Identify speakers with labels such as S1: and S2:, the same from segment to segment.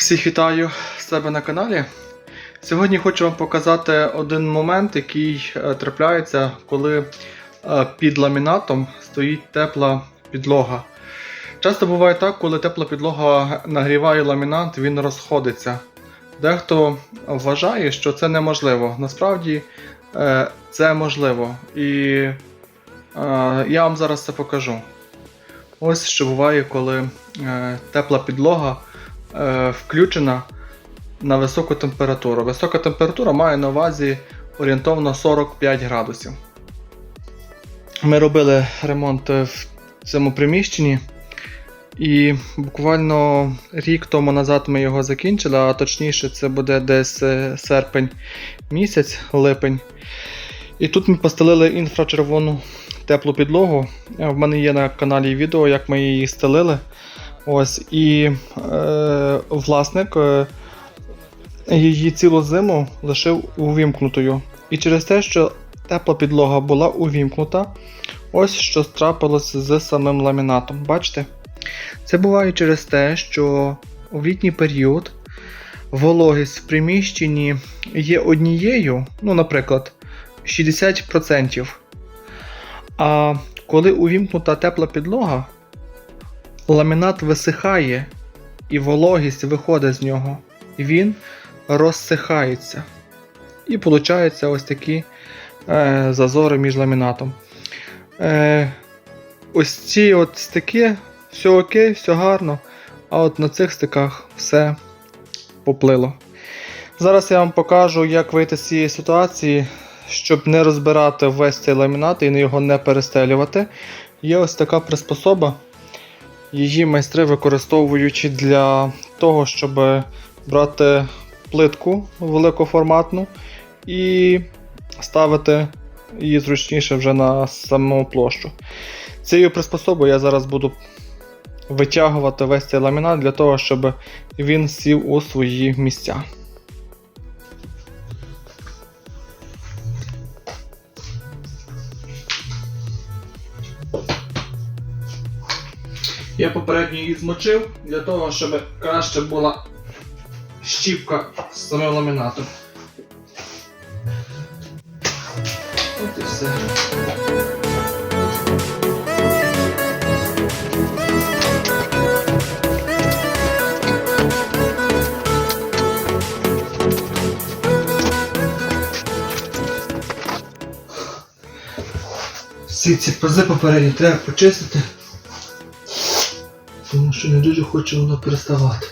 S1: Всіх вітаю в себе на каналі. Сьогодні хочу вам показати один момент, який е, трапляється, коли е, під ламінатом стоїть тепла підлога. Часто буває так, коли тепла підлога нагріває ламінат, він розходиться. Дехто вважає, що це неможливо. Насправді е, це можливо. І я вам зараз це покажу. Ось що буває, коли тепла підлога включена на високу температуру. Висока температура має на увазі орієнтовно 45 градусів. Ми робили ремонт в цьому приміщенні, і буквально рік тому назад ми його закінчили, а точніше, це буде десь е, серпень місяць, липень. І тут ми постелили інфрачервону теплу підлогу. Е, В мене є на каналі відео, як ми її стелили. Ось, і е, власник е, її цілу зиму лишив увімкнутою. І через те, що тепла підлога була увімкнута, ось що трапилось з самим ламінатом. Бачите? Це буває через те, що у літній період вологість в приміщенні є однією, ну, наприклад, 60%. А коли увімкнута тепла підлога, ламінат висихає і вологість виходить з нього. Він розсихається. І виходить ось такі е, зазори між ламінатом. Е, ось ці от стики, все окей, все гарно. А от на цих стиках все поплило. Зараз я вам покажу, як вийти з цієї ситуації, щоб не розбирати весь цей ламінат і його не перестелювати. Є ось така приспособа. Її майстри використовують для того, щоб брати плитку великоформатну і ставити її зручніше вже на саму площу. Цією приспособою я зараз буду витягувати весь цей ламінат для того, щоб він сів у свої місця. Я попередньо її змочив для того, щоб краще була щіпка з самим ламінатом. От і все. Всі ці пази попередні треба почистити, тому що не дуже хоче воно переставати.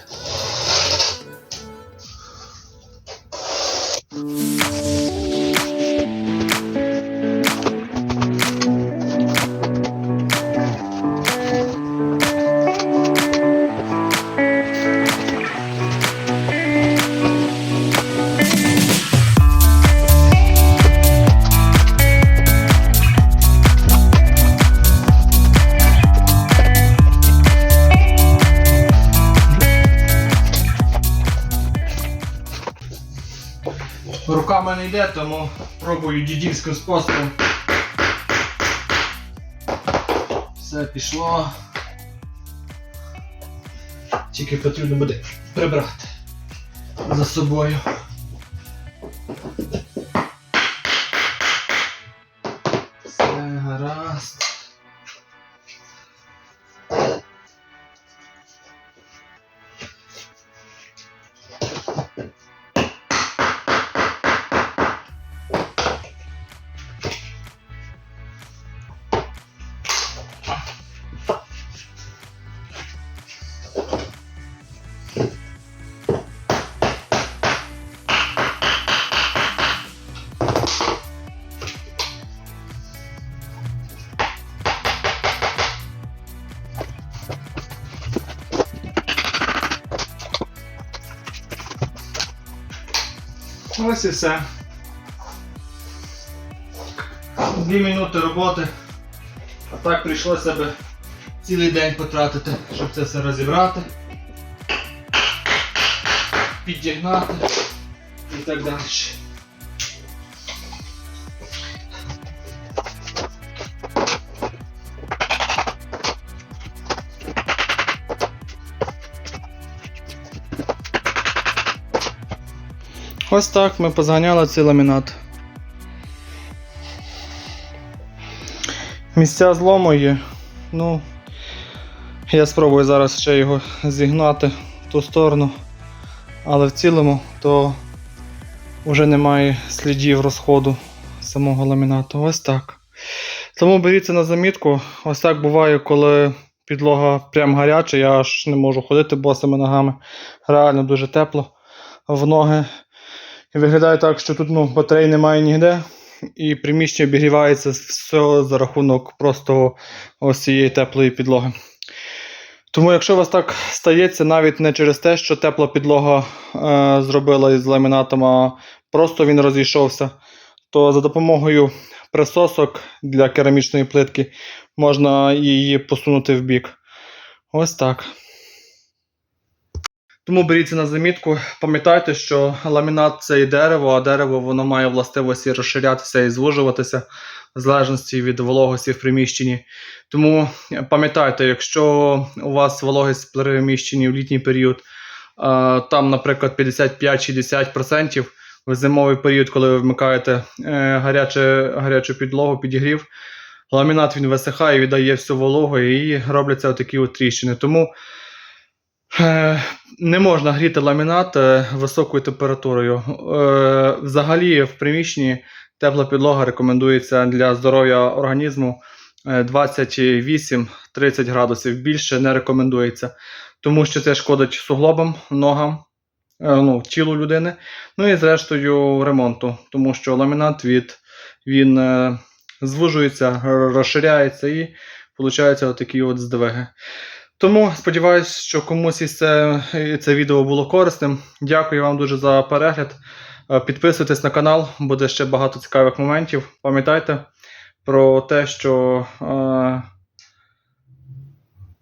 S1: Руками не йде, тому пробую дідівським способом. Все пішло. Тільки потрібно буде прибрати за собою. Ось і все. Дві минути роботи. А так прийшлося би цілий день потратити, щоб це все розібрати, підігнати і так далі. Ось так ми позганяли цей ламінат. Місця злому є. Ну, я спробую зараз ще його зігнати в ту сторону. Але в цілому то вже немає слідів розходу самого ламінату. Ось так. Тому беріть це на замітку. Ось так буває, коли підлога прям гаряча, я аж не можу ходити босими ногами. Реально дуже тепло в ноги. Виглядає так, що тут ну, батарей немає ніде, і приміщення обігрівається все за рахунок просто ось цієї теплої підлоги. Тому, якщо у вас так стається, навіть не через те, що тепла підлога е, зробила із ламінатом, а просто він розійшовся, то за допомогою присосок для керамічної плитки можна її посунути в бік. Ось так. Тому беріться на замітку, пам'ятайте, що ламінат це і дерево, а дерево воно має властивості розширятися і звужуватися в залежності від вологості в приміщенні. Тому пам'ятайте, якщо у вас вологість в приміщенні в літній період, там, наприклад, 55-60%, в зимовий період, коли ви вмикаєте е, гаряче, гарячу підлогу, підігрів, ламінат він висихає, віддає всю вологу і робляться отакі от тріщини. Тому Не можна гріти ламінат е, високою температурою. Е, Взагалі в приміщенні тепла підлога рекомендується для здоров'я організму е, 28-30 градусів. Більше не рекомендується, тому що це шкодить суглобам, ногам, е, ну, тілу людини. Ну і зрештою ремонту, тому що ламінат від, він е, звужується, розширяється і виходить отакі от здвиги. Тому сподіваюся, що комусь із це, це відео було корисним. Дякую вам дуже за перегляд. Е, Підписуйтесь на канал, буде ще багато цікавих моментів. Пам'ятайте про те, що е,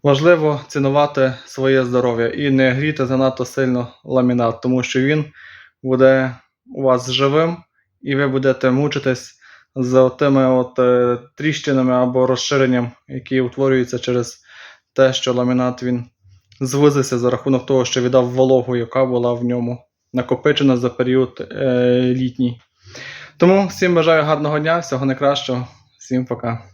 S1: важливо цінувати своє здоров'я і не гріти занадто сильно ламінат, тому що він буде у вас живим, і ви будете мучитись з тими от, е, тріщинами або розширенням, які утворюються через те, що ламінат він звузився за рахунок того, що віддав вологу, яка була в ньому накопичена за період е, літній. Тому всім бажаю гарного дня, всього найкращого, всім пока.